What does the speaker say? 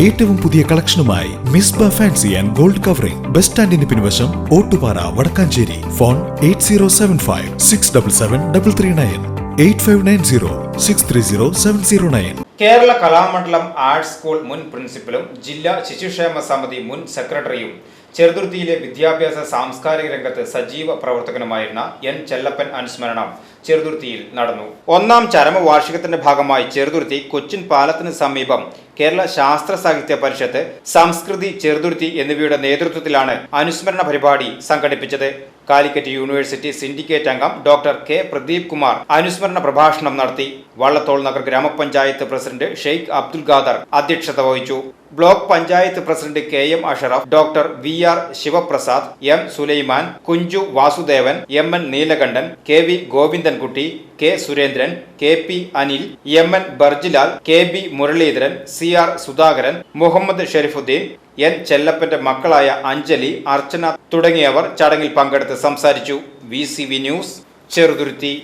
ഏറ്റവും പുതിയ കളക്ഷനുമായി Misba fancy and gold covering. Bus സ്റ്റാൻഡിന് പിൻവശം Ottupara Vadakkanchery. Phone eight zero seven five six double seven double three nine. Eight five nine zero six three zero seven zero nine. Kerala Kalamandalam arts school മുൻ പ്രിൻസിപ്പലും ജില്ലാ ശിശുക്ഷേമ സമിതി മുൻ സെക്രട്ടറിയും ചെറുതുരുത്തിയിലെ വിദ്യാഭ്യാസ സാംസ്കാരിക രംഗത്ത് സജീവ പ്രവർത്തകനുമായിരുന്ന എൻ ചെല്ലപ്പൻ അനുസ്മരണം ചെറുതുരുത്തിയിൽ നടന്നു. ഒന്നാം ചരമവാർഷികത്തിന്റെ ഭാഗമായി ചെറുതുരുത്തി കൊച്ചിൻ പാലത്തിന് സമീപം കേരള ശാസ്ത്ര സാഹിത്യ പരിഷത്ത് സംസ്കൃതി ചെറുതുരുത്തി എന്നിവയുടെ നേതൃത്വത്തിലാണ് അനുസ്മരണ പരിപാടി സംഘടിപ്പിച്ചത്. കാലിക്കറ്റ് യൂണിവേഴ്സിറ്റി സിൻഡിക്കേറ്റ് അംഗം ഡോക്ടർ കെ. പ്രദീപ് കുമാർ അനുസ്മരണ പ്രഭാഷണം നടത്തി. വള്ളത്തോൾ നഗർ ഗ്രാമപഞ്ചായത്ത് പ്രസിഡന്റ് ഷെയ്ഖ് അബ്ദുൽ ഖാദർ അധ്യക്ഷത വഹിച്ചു. Block panchayat president K M Ashraf doctor V R Sivaprasad M Sulaiman Kunju Vasudevan M N Neelakandan K V Govindankutty K Surendran K P Anil M N Barjilal K B Muraleedharan C R Sudhakaran Muhammed Shareefuddeen N ചെല്ലപ്പന്റെ മക്കളായ അഞ്ജലി അർച്ചന തുടങ്ങിയവർ ചടങ്ങിൽ പങ്കെടുത്ത് സംസാരിച്ചു. V news Cheruthuruthy.